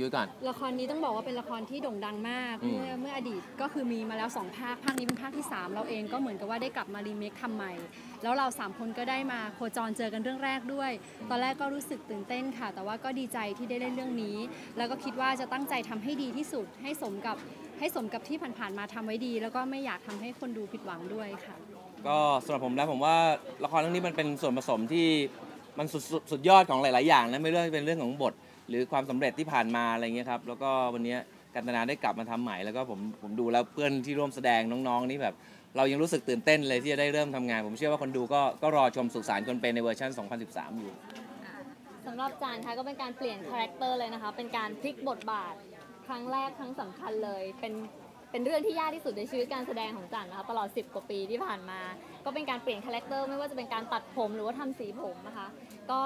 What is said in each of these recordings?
ยุ้ยก่อน ละครนี้ต้องบอกว่าเป็นละครที่โด่งดังมาก อืม เมื่อเมื่ออดีตก็คือมีมาแล้วสองภาค ภาคนี้เป็นภาคที่ 3 เราเองก็เหมือนกับว่าได้กลับมารีเมคทำใหม่ แล้วเรา3คนก็ได้มาโคจรเจอกันเรื่องแรกด้วย ตอนแรกก็รู้สึกตื่นเต้นค่ะ แต่ว่าก็ดีใจที่ได้เล่นเรื่องนี้ แล้วก็คิดว่าจะตั้งใจทำให้ดีที่สุด ให้สมกับให้สมกับที่ผ่านๆมาทำไว้ดี แล้วก็ไม่อยากทำให้คนดูผิดหวังด้วยค่ะ ก็สำหรับผมแล้วผมว่าละครเรื่องนี้มันเป็นส่วนผสมที่มันสุดสุดสุดยอดของหลาย ๆ อย่างนะไม่ว่าจะเป็นเรื่องของบท หรือความสำเร็จที่ผ่านมาอะไรเงี้ยครับแล้วก็วันนี้กันตนาได้กลับมาทำใหม่แล้วก็ผมผมดูแล้วเพื่อนที่ร่วมแสดงน้องๆนี่แบบ เรายังรู้สึกตื่นเต้นเลยที่จะได้เริ่มทำงาน ผมเชื่อว่าคนดูก็ก็รอชมสุสานคนเป็นในเวอร์ชัน 2013 อยู่สำหรับจันค่ะก็เป็นการเปลี่ยนคาแรคเตอร์เลยนะคะ เป็นการพลิกบทบาทครั้งแรกครั้งสำคัญเลย เป็น เป็นเรื่องที่ยากที่สุดในชีวิตการแสดงของจันนะคะตลอด 10 กว่าปีที่ผ่านมา ก็เป็นการเปลี่ยนคาแรคเตอร์ไม่ว่าจะเป็นการตัดผมหรือว่าทำสีผมนะคะก็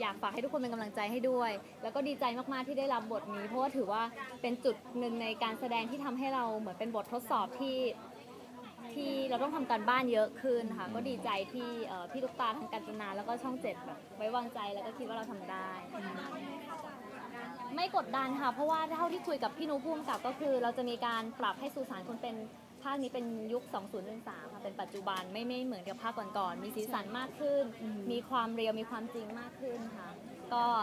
อยากฝากให้ทุกคนเป็นกำลังใจให้ด้วย แล้วก็ดีใจมากๆที่ได้รับบทนี้เพราะว่าถือว่าเป็นจุดหนึ่งในการแสดงที่ทำให้เราเหมือนเป็นบททดสอบที่ที่เราต้องทำการบ้านเยอะขึ้นค่ะก็ดีใจที่พี่ลูกตาทางการจนาแล้วก็ช่องเจ็ดแบบไว้วางใจแล้วก็คิดว่าเราทำได้ ไม่กดดันค่ะ เพราะว่าเท่าที่คุยกับพี่นุพุ่มกับก็คือ เราจะมีการปรับให้สุสานคนเป็นภาคนี้เป็นยุค 2013ค่ะเป็นปัจจุบันไม่ไม่เหมือนกับภาคก่อนๆมีสีสันมากขึ้น มีความเรียวมีความจริงมากขึ้นค่ะ ก็เอ่อ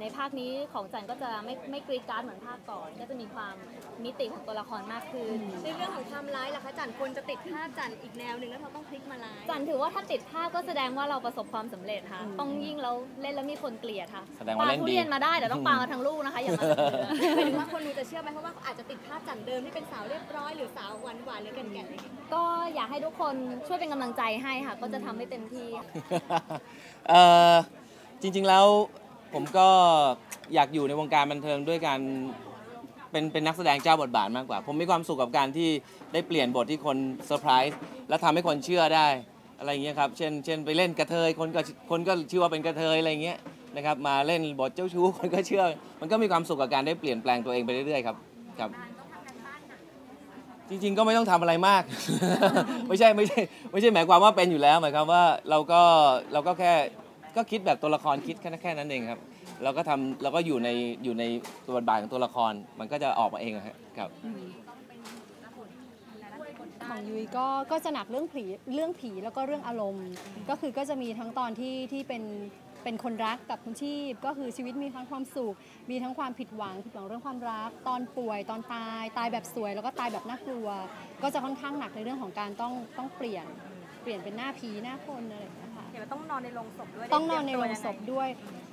ในภาคนี้ของจันก็จะไม่ไม่กรีดกรารเหมือนภาคก่อน ก็จะมีความมิติของตัวละครมากขึ้น ในเรื่องของความร้ายล่ะคะจันคนจะติดภาพจันอีกแนวหนึ่งแล้วเราต้องพลิกมาร้ายจันถือว่าถ้าติดภาพก็แสดงว่าเราประสบความสำเร็จค่ะ ต้องยิ่งแล้วเล่นแล้วมีคนเกลียดค่ะแสดงว่าเล่นปทุดีเรียนมาได้แต่ต้องปามาทั้งลูกนะคะอย่ามาเหลือหมายถึงว่าคนดูจะเชื่อไหมเพราะว่าอาจจะติดภาพจันเดิมที่เป็นสาวเรียบร้อยหรือสาวหวานหวานๆหรือแก่นๆอะไรอย่างเงี้ยก็อยากให้ทุกคนช่วยเป็นกำลังใจให้ค่ะ ก็จะทำให้เต็มที่เอ่อจริง ๆแล้ว ผมก็อยากอยู่ในวงการบันเทิงด้วยการเป็นเป็นนักแสดงเจ้าบทบาทมากกว่า ผมมีความสุขกับการที่ได้เปลี่ยนบทที่คนเซอร์ไพรส์และทำให้คนเชื่อได้อะไรอย่างเงี้ยครับ เช่น เช่นไปเล่นกระเทยคนก็คนก็เชื่อว่าเป็นกระเทยอะไรอย่างเงี้ยนะครับมาเล่นบทเจ้าชู้คนก็เชื่อ มันก็มีความสุขกับการได้เปลี่ยนแปลงตัวเองไปเรื่อยๆครับครับ จริงๆก็ไม่ต้องทำอะไรมาก ไม่ใช่ไม่ใช่ไม่ใช่หมายความว่าเป็นอยู่แล้วหมายความว่าเราก็เราก็แค่ ก็คิดแบบตัวละครคิดแค่แค่นั้นเองครับ เราก็ทำเราก็อยู่ในอยู่ในตัวบทบาทของตัวละครมันก็จะออกมาเองครับของยุ้ยก็ก็จะหนักเรื่องผีเรื่องผีแล้วก็เรื่องอารมณ์ ก็คือก็จะมีทั้งตอนที่ที่เป็นเป็นคนรักกับคุณชีพ ก็คือชีวิตมีทั้งความสุข มีทั้งความผิดหวังผิดหวังเรื่องความรัก ตอนป่วยตอนตายตายแบบสวย แล้วก็ตายแบบน่ากลัว ก็จะค่อนข้างหนักในเรื่องของการต้องต้องเปลี่ยนเปลี่ยนเป็นหน้าผีหน้าคนอะไรอย่างเงี้ย เดี๋ยวต้องนอนในโรงศพด้วยต้องนอนในโรงศพด้วย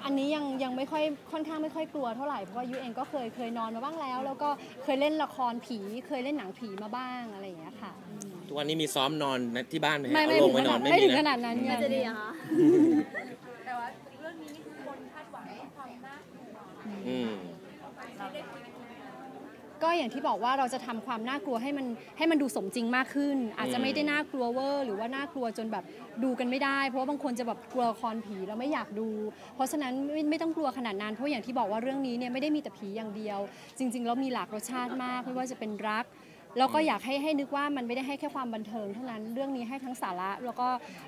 อันนี้ยังยังไม่ค่อยค่อนข้างไม่ค่อยกลัวเท่าไหร่เพราะว่ายุ้ยเองก็เคยเคยนอนมาบ้างแล้ว แล้วก็เคยเล่นละครผี เคยเล่นหนังผีมาบ้างอะไรอย่างเงี้ยค่ะอืมทุกวันนี้มีซ้อมนอนที่บ้านไหมฮะไม่เอาไม่ลถึงงไปขนอนาดนไม่ไม่มีถึงขนะนาดนั้นน่าจะดีอะคะอืมก็ ก็อย่างที่บอกว่าเราจะทำความน่ากลัวให้มันให้มันดูสมจริงมากขึ้น อาจจะไม่ได้น่ากลัวเวอร์หรือว่าน่ากลัวจนแบบดูกันไม่ได้ เพราะว่าบางคนจะแบบกลัวคอนผีเราไม่อยากดู เพราะฉะนั้นไม่ไม่ต้องกลัวขนาดนั้นเพราะอย่างที่บอกว่าเรื่องนี้เนี่ยไม่ได้มีแต่ผีอย่างเดียว จริงๆแล้วมีหลากรสชาติมากไม่ว่าจะเป็นรัก แล้วก็อยากให้ให้นึกว่ามันไม่ได้ให้แค่ความบันเทิงเท่านั้นเรื่องนี้ให้ทั้งสาระแล้วก็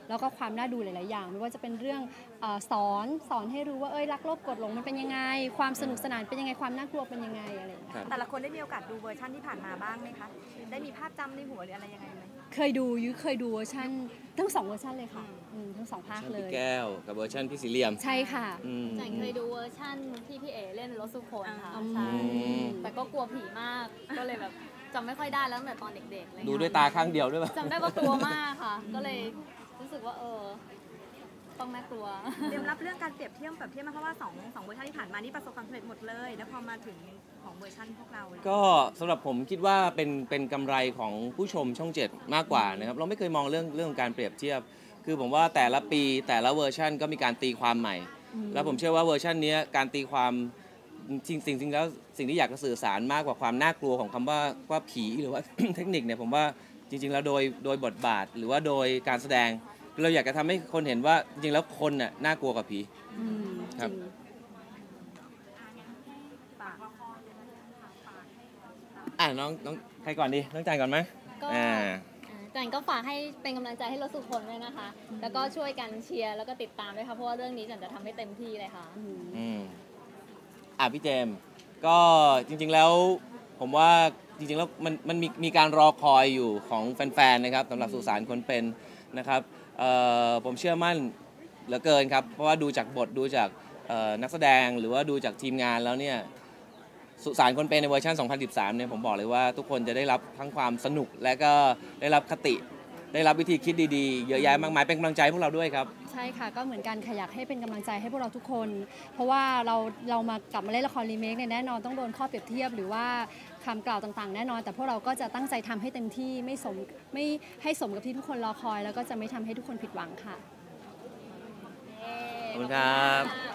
แล้วก็ความน่าดูหลาย ๆ อย่าง ไม่ว่าจะเป็นเรื่องเออสอนสอนให้รู้ว่าเอ้ยรักโลภกดหลงมันเป็นยังไง ความสนุกสนานเป็นยังไงความน่ากลัวเป็นยังไงอะไรอย่างเงี้ยครับแต่ละคนได้มีโอกาสดูเวอร์ชั่นที่ผ่านมาบ้างไหมคะได้มีภาพจำในหัวหรืออะไรยังไงไหม เคยดูยุ้ยเคยดูเวอร์ชันทั้งสองเวอร์ชันเลยค่ะอืมทั้งสองภาคเลพี่ย แก้วกับเวอร์ชันพี่สีเหลี่ยมใช่ค่ะอืมจันเคยดูเวอร์ชั่นที่พี่เอเล่นรถสุคนค่ะอืมใช่อืมแต่ก็กลัวผีมาก ก็เลยแบบจำไม่ค่อยได้แล้วตั้งแต่ตอนเด็กๆอะไรเงี้ดูด้วยตาข้างเดียวด้วยป่ะจำได้ว่ากลัวมากค่ะ ก็เลยรู้สึกว่าเออ ต้องน่ากลัว เตรียมรับเรื่องการเปรียบเทียบแบบเทียบมาเพราะว่าสองสองเวอร์ชันที่ผ่านมานี่ประสบความสำเร็จหมดเลย แล้วพอมาถึงของเวอร์ชันพวกเราเนี่ยก็สำหรับผมคิดว่าเป็นเป็นกำไรของผู้ชมช่องเจ็ดมากกว่านะครับ เราไม่เคยมองเรื่องเรื่องการเปรียบเทียบ คือผมว่าแต่ละปีแต่ละเวอร์ชันก็มีการตีความใหม่ แล้วผมเชื่อว่าเวอร์ชันเนี้ยการตีความจริงจริงๆแล้วสิ่งที่อยากจะสื่อสารมากกว่าความน่ากลัวของคำว่าว่าผีหรือว่า เทคนิคเนี่ยผมว่าจริง ๆ แล้วโดยโดยบทบาท หรือว่าโดยการแสดง เราอยากจะทำให้คนเห็นว่าจริงๆแล้วคนน่ะน่ากลัวกว่าผี อืมครับจริงอะน้องน้องใครก่อนดีน้องจานก่อนไหมก็อ่า อ่าจันก็ฝากให้เป็นกำลังใจให้รถสุคนด้วยนะคะ แล้วก็ช่วยกันเชียร์แล้วก็ติดตามด้วยค่ะ เพราะว่าเรื่องนี้จันจะทำให้เต็มที่เลยค่ะ อืมอะพี่เจมส์ก็จริงๆแล้วผมว่าจริงๆแล้วมันมันมีมีการรอคอยอยู่ของแฟนๆนะครับสำหรับสุสานคนเป็นนะครับเอ่อ ผมเชื่อมั่นเหลือเกินครับ เพราะว่าดูจากบทดูจากนักแสดงหรือว่าดูจากทีมงานแล้วเนี่ยสุสานคนเป็นในเวอร์ชัน 2013 เนี่ยผมบอกเลยว่าทุกคนจะได้รับทั้งความสนุกและก็ได้รับคติ ได้รับวิธีคิดดีๆ เยอะแยะมากมายเป็นกำลังใจให้พวกเราด้วยครับ ใช่ค่ะก็เหมือนกันค่ะอยากให้เป็นกำลังใจให้พวกเราทุกคน เพราะว่าเราเรามากลับมาเล่นละครรีเมคเนี่ยแน่นอนต้องโดนข้อเปรียบเทียบหรือว่า คำกล่าวต่างๆ แน่นอน แต่พวกเราก็จะตั้งใจทำให้เต็มที่ไม่สมไม่ให้สมกับที่ทุกคนรอคอย แล้วก็จะไม่ทำให้ทุกคนผิดหวังค่ะขอบคุณครับ